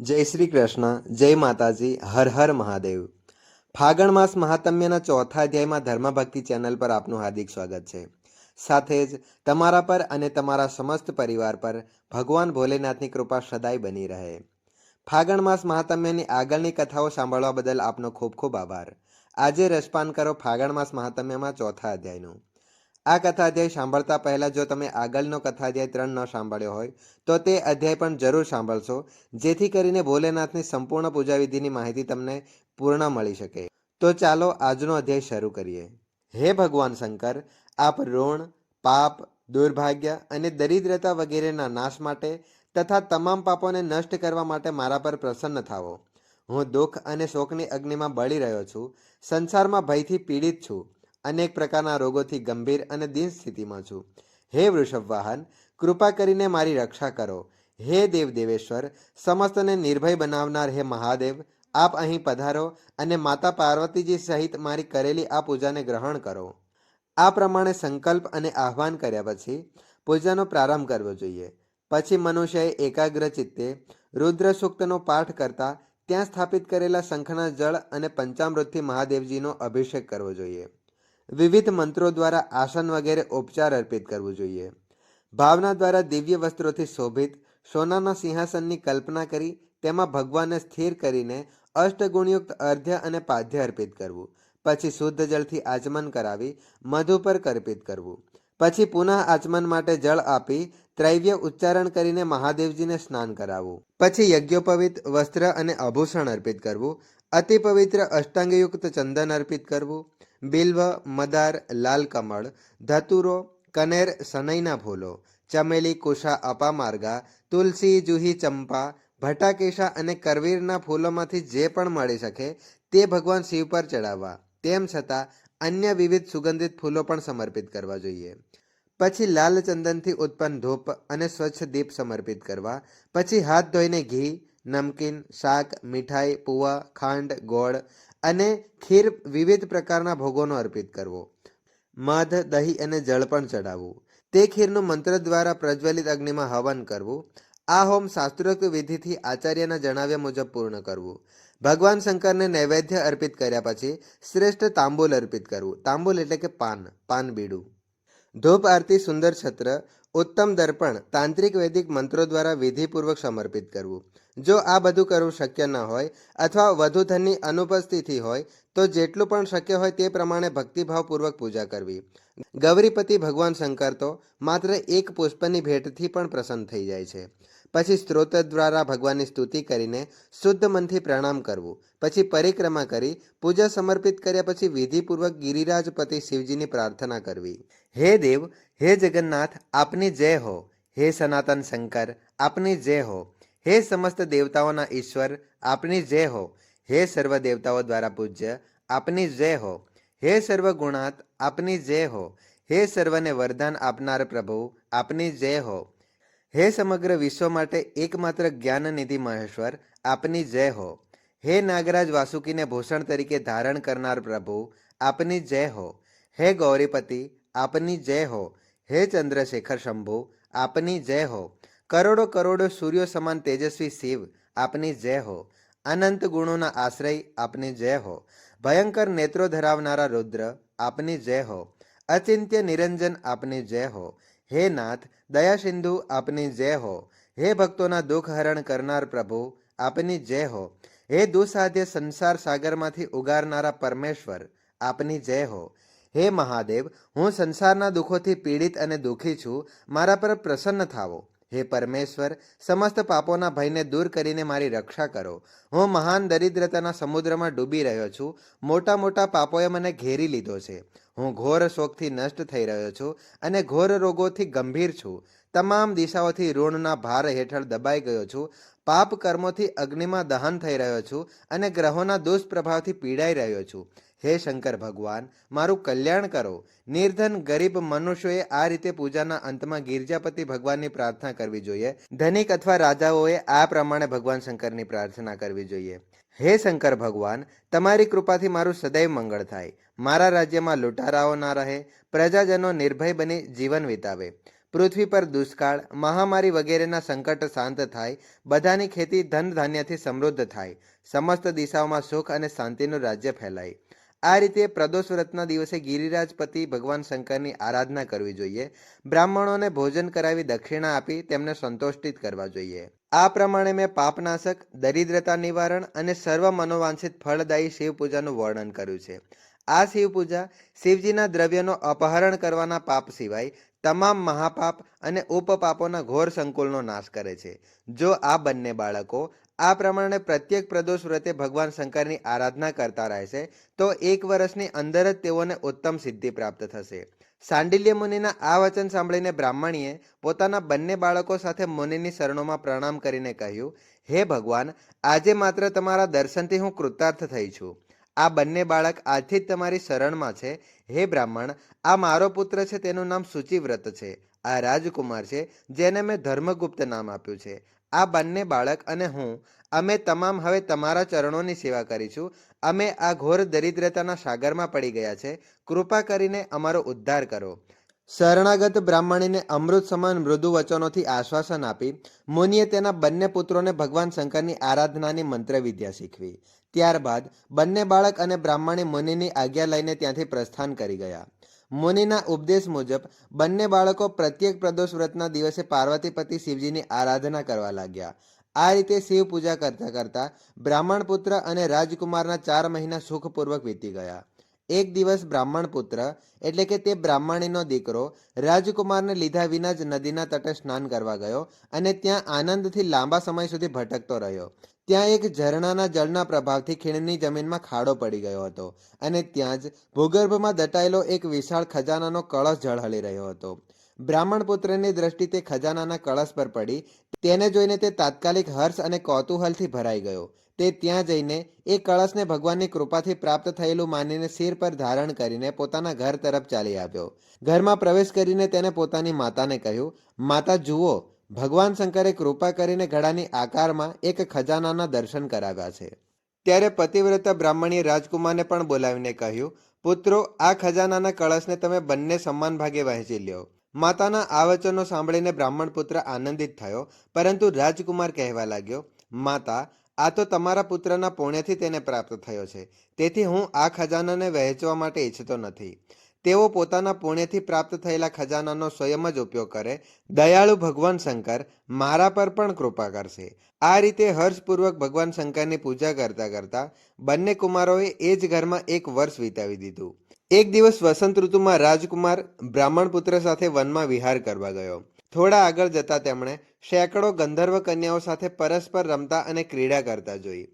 જય શ્રી કૃષ્ણ જય માતાજી, હર હર મહાદેવ. ફાગણ માસ મહાત્મ્યના ચોથા અધ્યાયમાં ધર્મભક્તિ ચેનલ પર આપનું હાર્દિક સ્વાગત છે. સાથે જ તમારા પર અને તમારા સમસ્ત પરિવાર પર ભગવાન ભોલેનાથની કૃપા સદાય બની રહે. ફાગણ માસ મહાત્મ્યની આગળની કથાઓ સાંભળવા બદલ આપનો ખૂબ ખૂબ આભાર. આજે રસપાન કરો ફાગણ માસ મહાત્મ્યમાં ચોથા અધ્યાયનું. આ કથા અધ્યાય સાંભળતા પહેલાં જો તમે આગળનો કથા અધ્યાય ત્રણ ન સાંભળ્યો હોય, તો તે અધ્યાય પણ જરૂર સાંભળશો, જેથી કરીને ભોલેનાથની સંપૂર્ણ પૂજા વિધિની માહિતી તમને પૂર્ણ મળી શકે. તો ચાલો આજનો અધ્યાય શરૂ કરીએ. હે ભગવાન શંકર, આપ ઋણ, પાપ, દુર્ભાગ્ય અને દરિદ્રતા વગેરેના નાશ માટે તથા તમામ પાપોને નષ્ટ કરવા માટે મારા પર પ્રસન્ન થાવો. હું દુઃખ અને શોકની અગ્નિમાં બળી રહ્યો છું, સંસારમાં ભયથી પીડિત છું. અનેક પ્રકારના રોગોથી ગંભીર અને દિન સ્થિતિમાં છું. હે વૃષભ વાહન કૃપા કરીને મારી રક્ષા કરો. હે દેવ દેવેશ્વર, સમસ્તને નિર્ભય બનાવનાર હે મહાદેવ, આપ અહીં પધારો અને માતા પાર્વતીજી સહિત મારી કરેલી આ પૂજાને ગ્રહણ કરો. આ પ્રમાણે સંકલ્પ અને આહ્વાન કર્યા પછી પૂજાનો પ્રારંભ કરવો જોઈએ. પછી મનુષ્યએ એકાગ્ર ચિત્તે રુદ્ર સૂક્તનો પાઠ કરતા ત્યાં સ્થાપિત કરેલા શંખના જળ અને પંચામૃતથી મહાદેવજીનો અભિષેક કરવો જોઈએ. વિવિધ મંત્રો દ્વારા આસન વગેરે ઉપચાર અર્પિત કરવું જોઈએ. ભાવના દ્વારા દિવ્ય વસ્ત્રોથી શોભિત સોનાના સિંહાસનની કલ્પના કરી તેમાં ભગવાનને સ્થિર કરીને અષ્ટગુણયુક્ત અર્ધ્ય અને પાધ્ય અર્પિત કરવું. પછી શુદ્ધ જળથી આચમન કરાવી મધુ પર અર્પિત કરવું. પછી પુનઃ આચમન માટે જળ આપી ત્રૈવ્ય ઉચ્ચારણ કરીને મહાદેવજીને સ્નાન કરાવવું. પછી યજ્ઞોપવિત વસ્ત્ર અને આભૂષણ અર્પિત કરવું. અતિ પવિત્ર અષ્ટાંગયુક્ત ચંદન અર્પિત કરવું. બિલ્વ, મદાર, લાલ કમળ, ધતુરો, કનેર સનૈના ફૂલો, ચમેલી કુશા અપામાર્ગા તુલસી, જુહી, ચંપા, ભટાકેશા અને કરવીરના ફૂલોમાંથી જે પણ મળી શકે તે ભગવાન શિવ પર ચડાવવા. તેમ છતાં અન્ય વિવિધ સુગંધિત ફૂલો પણ સમર્પિત કરવા જોઈએ. પછી લાલ ચંદનથી ઉત્પન્ન ધૂપ અને સ્વચ્છ દીપ સમર્પિત કરવા. પછી હાથ ધોઈને ઘી, નમકીન, શાક, મીઠાઈ પુવા ખાંડ, ગોળ અને ખીર વિવિધ પ્રકારના ભોગોનો અર્પિત કરવો. મધ, દહીં અને જળ પણ ચડાવવું તે ખીરનું મંત્ર દ્વારા પ્રજ્વલિત અગ્નિમાં હવન કરવું. આ હોમ શાસ્ત્રોક્ત વિધિથી આચાર્યના જણાવ્યા મુજબ પૂર્ણ કરવું. ભગવાન શંકરને નૈવેદ્ય અર્પિત કર્યા પછી શ્રેષ્ઠ તાંબુલ અર્પિત કરવું. તાંબુલ એટલે કે પાન પાન બીડું. ધૂપ, આરતી, સુંદર છત્ર, ઉત્તમ દર્પણ, તાંત્રિક વૈદિક મંત્રો દ્વારા વિધિપૂર્વક સમર્પિત કરવું. જો આ બધું કરવું શક્ય ન હોય અથવા વધુ ધનની અનુપસ્થિતિ હોય તો જેટલું પણ શક્ય હોય તે પ્રમાણે ભક્તિભાવપૂર્વક પૂજા કરવી. ગૌરીપતિ ભગવાન શંકર તો માત્ર એક પુષ્પની ભેટથી પણ પ્રસન્ન થઈ જાય છે. પછી સ્ત્રોત દ્વારા ભગવાનની સ્તુતિ કરીને શુદ્ધ મનથી પ્રણામ કરવું. પછી પરિક્રમા કરી, પૂજા સમર્પિત કર્યા પછી વિધિપૂર્વક ગિરિરાજપતિ શિવજીની પ્રાર્થના કરવી. હે દેવ, હે જગન્નાથ, આપની જય હો. હે સનાતન શંકર, આપની જય હો. હે સમસ્ત દેવતાઓના ઈશ્વર, આપની જય હો. હે સર્વ દેવતાઓ દ્વારા પૂજ્ય, આપની જય હો. હે સર્વ ગુણાત, આપની જય હો. હે સર્વને વરદાન આપનાર પ્રભુ, આપની જય હો. હે સમગ્ર વિશ્વ માટે એકમાત્ર જ્ઞાનનિધિ મહેશ્વર, આપની જય હો. હે નાગરાજ વાસુકીને ભૂષણ તરીકે ધારણ કરનાર પ્રભુ, આપની જય હો. હે ગૌરીપતિ, આપની જય હો. હે ચંદ્રશેખર શંભુ, આપની જય હો. કરોડો કરોડો સૂર્યો સમાન તેજસ્વી શિવ, આપની જય હો. અનંત ગુણોના આશ્રય, આપની જય હો. ભયંકર નેત્રો ધરાવનારા રુદ્ર, આપની જય હો. અચિંત્ય નિરંજન, આપની જય હો. હે નાથ, દયા સિંધુ, આપની જય હો. હે ભક્તોના દુઃખ હરણ કરનાર પ્રભુ, આપની જય હો. હે દુસાધ્ય સંસાર સાગરમાંથી ઉગારનારા પરમેશ્વર, આપની જય હો. હે મહાદેવ, હું સંસારના દુઃખોથી પીડિત અને દુઃખી છું, મારા પર પ્રસન્ન થાવો. હે પરમેશ્વર, સમસ્ત પાપોના ભયને દૂર કરીને મારી રક્ષા કરો. હું મહાન દરિદ્રતાના સમુદ્રમાં ડૂબી રહ્યો છું. મોટા મોટા પાપોએ મને ઘેરી લીધો છે. હું ઘોર શોકથી નષ્ટ થઈ રહ્યો છું અને ઘોર રોગોથી ગંભીર છું. તમામ દિશાઓથી ઋણના ભાર હેઠળ દબાઈ ગયો છું. પાપ કર્મોથી અગ્નિમાં દહન થઈ રહ્યો છું અને ગ્રહોના દુષ્પ્રભાવથી પીડાઈ રહ્યો છું. હે શંકર ભગવાન, મારું કલ્યાણ કરો. નિર્ધન ગરીબ મનુષ્યોએ આ રીતે પૂજાના અંતમાં ગિરજાપતિ ભગવાનની પ્રાર્થના કરવી જોઈએ. ધનિક અથવા રાજાઓએ આ પ્રમાણે ભગવાન શંકરની પ્રાર્થના કરવી જોઈએ. હે શંકર ભગવાન, તમારી કૃપાથી મારું સદૈવ મંગળ થાય. મારા રાજ્યમાં લૂંટારાઓ ના રહે. પ્રજાજનો નિર્ભય બની જીવન વિતાવે. પૃથ્વી પર દુષ્કાળ, મહામારી વગેરેના સંકટ શાંત થાય. બધાની ખેતી ધન ધાન્યથી સમૃદ્ધ થાય. સમસ્ત દિશાઓમાં સુખ અને શાંતિનું રાજ્ય ફેલાય. આ રીતે પ્રદોષ વ્રતના દિવસે ગિરિરાજપતિ ભગવાન શંકરની આરાધના કરવી જોઈએ. બ્રાહ્મણોને ભોજન કરાવી દક્ષિણા આપી તેમને સંતોષિત કરવા જોઈએ. આ પ્રમાણે મેં પાપનાશક, દરિદ્રતા નિવારણ અને સર્વ મનોવાંછિત ફળદાયી શિવ પૂજાનું વર્ણન કર્યું છે. આ શિવ પૂજા શિવજીના દ્રવ્યનો અપહરણ કરવાના પાપ સિવાય તમામ મહાપાપ અને ઉપપાપોના ઘોર સંકુલનો નાશ કરે છે. જો આ બંને બાળકો આ પ્રમાણે પ્રત્યેક પ્રદોષ વ્રતે ભગવાન શંકરની આરાધના કરતા રહેશે, તો એક વર્ષની અંદર જ તેઓને ઉત્તમ સિદ્ધિ પ્રાપ્ત થશે. સાંડિલ્ય મુનિના આ વચન સાંભળીને બ્રાહ્મણીએ પોતાના બંને બાળકો સાથે મુનિની શરણોમાં પ્રણામ કરીને કહ્યું, હે ભગવાન, આજે માત્ર તમારા દર્શનથી હું કૃતાર્થ થઈ છું. આ બંને બાળક આજથી જ તમારી શરણમાં છે. હે બ્રાહ્મણ, આ મારો પુત્ર છે, તેનું નામ સૂચિવ્રત છે. આ રાજકુમાર છે, જેને મેં ધર્મગુપ્ત નામ આપ્યું છે. આ બંને બાળક અને હું, અમે તમામ હવે તમારા ચરણોની સેવા કરીશું. અમે આ ઘોર દરિદ્રતાના સાગરમાં પડી ગયા છે. કૃપા કરીને અમારો ઉદ્ધાર કરો. શરણાગત બ્રાહ્મણીને અમૃત સમાન મૃદુ વચનોથી આશ્વાસન આપી, મુનિએ તેના બંને પુત્રોને ભગવાન શંકરની આરાધનાની મંત્ર વિદ્યા શીખવી. ત્યારબાદ બંને બાળક અને બ્રાહ્મણી મુનિની આજ્ઞા લઈને ત્યાંથી પ્રસ્થાન કરી ગયા. મુનિના ઉપદેશ મુજબ, બંને બાળકો પ્રત્યેક પ્રદોષ વ્રતના દિવસે પાર્વતીપતિ શિવજીની આરાધના કરવા લાગ્યા. આ રીતે શિવ પૂજા કરતા કરતા બ્રાહ્મણ પુત્ર અને રાજકુમારના ચાર મહિના સુખપૂર્વક વીતી ગયા. એક દિવસ બ્રાહ્મણ પુત્ર, એટલે કે તે બ્રાહ્મણીનો દીકરો, રાજકુમારને લીધા વિના જ નદીના તટે સ્નાન કરવા ગયો અને ત્યાં આનંદથી લાંબા સમય સુધી ભટકતો રહ્યો. ત્યાં એક ઝરણાના જળના પ્રભાવથી ખીણની જમીનમાં ખાડો પડી ગયો હતો અને ત્યાં જ ભૂગર્ભમાં દટાયેલો એક વિશાળ ખજાનાનો કળશ ઝળહળી રહ્યો હતો. બ્રાહ્મણ પુત્રની દ્રષ્ટિ તે ખજાનાના કળશ પર પડી, તેને જોઈને તે તાત્કાલિક હર્ષ અને કૌતૂહલથી ભરાઈ ગયો. તે ત્યાં જઈને એ કળશને ભગવાનની કૃપાથી પ્રાપ્ત થયેલું માનીને શિર પર ધારણ કરીને પોતાના ઘર તરફ ચાલી આવ્યો. ઘરમાં પ્રવેશ કરીને તેને પોતાની માતાને કહ્યું, માતા, જુઓ, ભગવાન શંકરે કૃપા કરીને ઘડાની આકારમાં એક ખજાનાના દર્શન કરાવ્યા છે. ત્યારે પતિવ્રતા બ્રાહ્મણીએ રાજકુમારને પણ બોલાવીને કહ્યું, પુત્રો, આ ખજાનાના કળશને તમે બંને સમાન ભાગે વહેંચી લ્યો. માતાના આ વચનો સાંભળીને બ્રાહ્મણ પુત્ર આનંદિત થયો, પરંતુ રાજકુમાર કહેવા લાગ્યો, માતા આ તો તમારા પુત્રના પુણ્યથી તેને પ્રાપ્ત થયો છે. તેથી હું આ ખજાનાને વહેંચવા માટે ઈચ્છતો નથી. તેઓ પોતાના પુણ્યથી પ્રાપ્ત થયેલા ખજાનાનો સ્વયં જ ઉપયોગ કરે. દયાળુ ભગવાન શંકર, મારા પર પણ કૃપા કરશે. આ રીતે હર્ષપૂર્વક ભગવાન શંકરની પૂજા કરતા કરતા બંને કુમારોએ એ જ ઘરમાં એક વર્ષ વિતાવી દીધું. એક દિવસ વસંત ઋતુમાં રાજકુમાર બ્રાહ્મણ પુત્ર સાથે વનમાં વિહાર કરવા ગયો. થોડા આગળ જતા તેમણે સેંકડો ગંધર્વ કન્યાઓ સાથે પરસ્પર રમતા અને ક્રીડા કરતા જોઈ.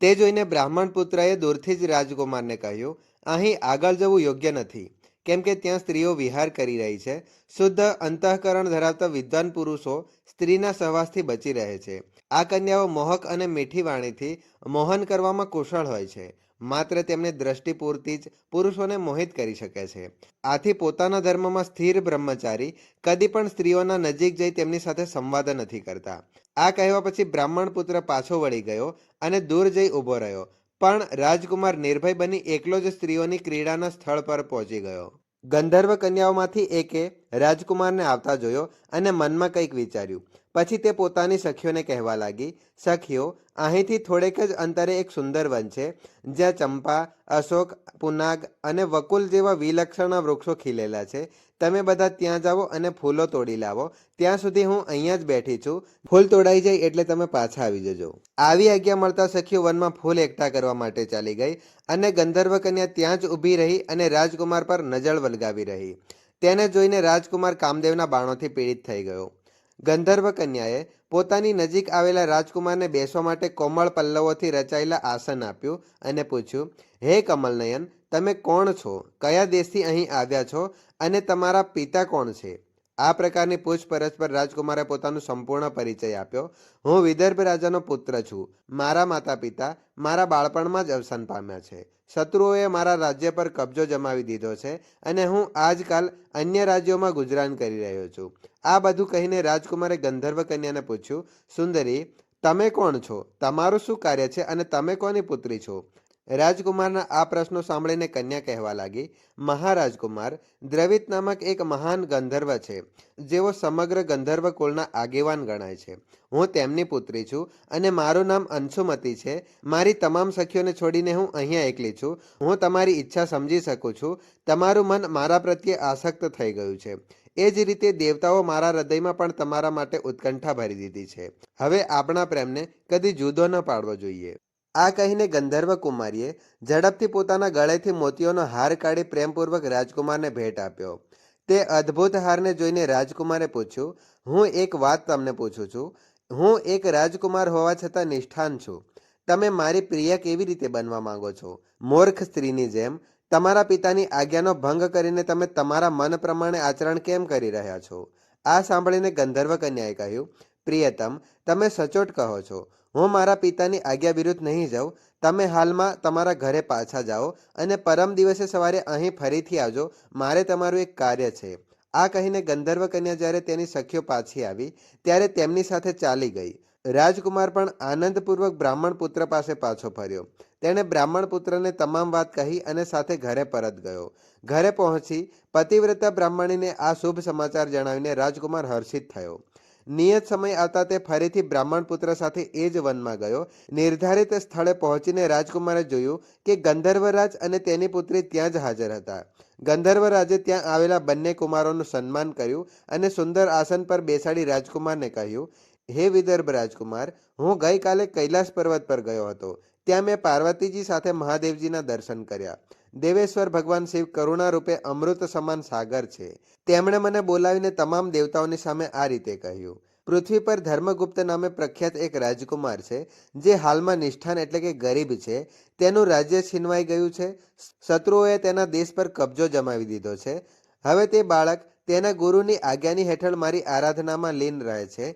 તે જોઈને બ્રાહ્મણ પુત્રએ દૂરથી જ રાજકુમારને કહ્યું, અહીં આગળ જવું યોગ્ય નથી. કેમ કે ત્યાં સ્ત્રીઓ વિહાર કરી રહી છે. શુદ્ધ અંતઃકરણ ધરાવતા વિદ્વાન પુરુષો સ્ત્રીના સહવાસથી બચી રહે છે. આ કન્યાઓ મોહક અને મીઠી વાણીથી મોહન કરવામાં કુશળ હોય છે. માત્ર તેમની દ્રષ્ટિ પૂરતી જ પુરુષોને મોહિત કરી શકે છે. આથી પોતાના ધર્મમાં સ્થિર બ્રહ્મચારી કદી પણ સ્ત્રીઓના નજીક જઈ તેમની સાથે સંવાદ નથી કરતા. આ કહેવા પછી બ્રાહ્મણ પુત્ર પાછો વળી ગયો અને દૂર જઈ ઊભો રહ્યો. પણ રાજકુમાર નિર્ભય બની એકલો જ સ્ત્રીઓની ક્રીડાના સ્થળ પર પહોંચી ગયો. ગંધર્વ કન્યાઓમાંથી એકે રાજકુમારને આવતા જોયો અને મનમાં કંઈક વિચાર્યું. પછી તે પોતાની સખીઓને કહેવા લાગી, સખીઓ, અહીંથી થોડેક જ અંતરે એક સુંદર વન છે, જ્યાં ચંપા, અશોક, પુનાગ અને વકુલ જેવા વિલક્ષણ વૃક્ષો ખીલેલા છે તમે બધા ત્યાં જાઓ અને ફૂલો તોડી લાવો. ત્યાં સુધી હું અહીંયા જ બેઠી છું. ફૂલ તોડાઈ જાય એટલે તમે પાછા આવી જજો. આવી આજ્ઞા મળતા સખીઓ વનમાં ફૂલ એકઠા કરવા માટે ચાલી ગઈ અને ગંધર્વ કન્યા ત્યાં જ ઊભી રહી અને રાજકુમાર પર નજર વલગાવી રહી. તેને જોઈને રાજકુમાર કામદેવના બાણોથી પીડિત થઈ ગયો. ગંધર્વ કન્યાએ પોતાની નજીક આવેલા રાજકુમારને બેસવા માટે કોમળ પલ્લવોથી રચાયેલા આસન આપ્યું અને પૂછ્યું, હે કમલનયન, તમે કોણ છો? કયા દેશથી અહીં આવ્યા છો? અને તમારા પિતા કોણ છે? આ પ્રકારની પૂછપરછ પર રાજકુમારે પોતાનો સંપૂર્ણ પરિચય આપ્યો. હું વિદર્ભ રાજાનો પુત્ર છું. મારા માતા પિતા મારા બાળપણમાં જ અવસાન પામ્યા છે. શત્રુઓએ મારા રાજ્ય પર કબજો જમાવી દીધો છે અને હું આજકાલ અન્ય રાજ્યોમાં ગુજરાન કરી રહ્યો છું. આ બધું કહીને રાજકુમારે ગંધર્વ કન્યાને પૂછ્યું, સુંદરી, તમે કોણ છો? તમારું શું કાર્ય છે? અને તમે કોની પુત્રી છો? રાજકુમારના આ પ્રશ્નો સાંભળીને કન્યા કહેવા લાગી, મહારાજકુમાર, દ્રવિત નામક એક મહાન ગંધર્વ છે, જેઓ સમગ્ર ગંધર્વ કુળના આગેવાન ગણાય છે. હું તેમની પુત્રી છું અને મારું નામ અંશુમતી છે. મારી તમામ સખીઓને છોડીને હું અહીંયા એકલી છું. હું તમારી ઈચ્છા સમજી શકું છું. તમારું મન મારા પ્રત્યે આસક્ત થઈ ગયું છે. એ જ રીતે દેવતાઓ મારા હૃદયમાં પણ તમારા માટે ઉત્કંઠા ભરી દીધી છે. હવે આપણા પ્રેમને કદી જુદો ન પાડવો જોઈએ. આ કહીને ગંધર્વ કુમારીએ ઝડપથી પોતાના ગળેથી મોતીઓનો હાર કાઢી પ્રેમપૂર્વક રાજકુમારને ભેટ આપ્યો. તે અદ્ભુત હારને જોઈને રાજકુમારે પૂછ્યું, હું એક વાત તમને પૂછું છું? હું એક રાજકુમાર હોવા છતાં નિષ્ઠાન છું. તમે મારી પ્રિય કેવી રીતે બનવા માંગો છો? મૂર્ખ સ્ત્રીની જેમ, તમારા પિતાની આજ્ઞાનો ભંગ કરીને તમે તમારા મન પ્રમાણે આચરણ કેમ કરી રહ્યા છો? આ સાંભળીને ગંધર્વ કન્યાએ કહ્યું પ્રિયતમ, તમે સચોટ કહો છો. હું મારા પિતાની આજ્ઞા વિરુદ્ધ નહીં જાઉં. તમે હાલમાં તમારા ઘરે પાછા જાઓ અને પરમ દિવસે સવારે અહીં ફરીથી આવજો. મારે તમારું એક કાર્ય છે. આ કહીને ગંધર્વ કન્યા જ્યારે તેની સખીઓ પાછી આવી, ત્યારે તેમની સાથે ચાલી ગઈ. રાજકુમાર પણ આનંદપૂર્વક બ્રાહ્મણ પુત્ર પાસે પાછો ફર્યો. તેણે બ્રાહ્મણ પુત્રને તમામ વાત કહી અને સાથે ઘરે પરત ગયો. ઘરે પહોંચી પતિવ્રતા બ્રાહ્મણીને આ શુભ સમાચાર જણાવીને રાજકુમાર હર્ષિત થયો. નિયત સમય આવતા તે ફરીથી બ્રાહ્મણ પુત્ર સાથે એ જ વનમાં ગયો. નિર્ધારિત સ્થળે પહોંચીને રાજકુમારે જોયું કે ગંધર્વરાજ અને તેની પુત્રી ત્યાં જ હાજર હતા. ગંધર્વરાજે ત્યાં આવેલા બંને કુમારોનું સન્માન કર્યું અને સુંદર આસન પર બેસાડી રાજકુમારને કહ્યું, હે વિદર્ભ રાજકુમાર, હું ગઈકાલે કૈલાસ પર્વત પર ગયો હતો. ત્યાં મેં પાર્વતીજી સાથે મહાદેવજીના દર્શન કર્યા. દેવેશ્વર ભગવાન શિવ કરુણા રૂપે અમૃત સમાન સાગર છે. તેમણે મને બોલાવીને તમામ દેવતાઓની સામે આ રીતે કહ્યું. પૃથ્વી પર ધર્મગુપ્ત નામે પ્રખ્યાત એક રાજકુમાર છે, જે હાલમાં નિષ્ઠાન એટલે કે ગરીબ છે. તેનું રાજ્ય છીનવાઈ ગયું છે. શત્રુઓએ તેના દેશ પર કબજો જમાવી દીધો છે. હવે તે બાળક તેના ગુરુની આજ્ઞાની હેઠળ મારી આરાધનામાં લીન રહે છે.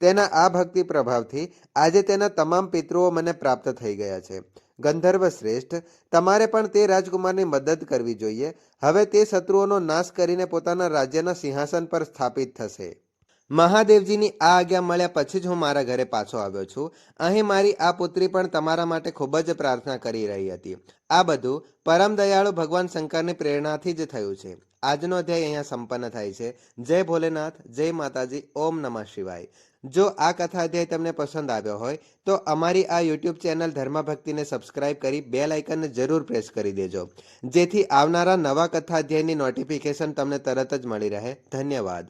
તેના આ ભક્તિ પ્રભાવથી આજે તેના તમામ પિતૃઓ મને પ્રાપ્ત થઈ ગયા છે. ગંધર્વ શ્રેષ્ઠ. તમારે પણ તે રાજકુમારની મદદ કરવી જોઈએ. હવે તે શત્રુઓનો નાશ કરીને પોતાના રાજ્યના સિંહાસન પર સ્થાપિત થશે. મહાદેવજીની આ આજ્ઞા મળ્યા પછી જ હું મારા ઘરે પાછો આવ્યો છું. અહીં મારી આ પુત્રી પણ તમારા માટે ખૂબ જ પ્રાર્થના કરી રહી હતી. આ બધું પરમ દયાળુ ભગવાન શંકરની પ્રેરણાથી જ થયું છે. આજનો અધ્યાય અહીંયા સંપન્ન થાય છે. જય ભોલેનાથ, જય માતાજી, ઓમ નમઃ શિવાય. જો આ કથા અધ્યાય તમને પસંદ આવ્યો હોય, તો અમારી આ યુટ્યુબ ચેનલ ધર્મભક્તિને સબસ્ક્રાઇબ કરી બે લાઇકનને જરૂર પ્રેસ કરી દેજો. જેથી આવનારા નવા કથા અધ્યાયની નોટિફિકેશન તમને તરત જ મળી રહે. ધન્યવાદ.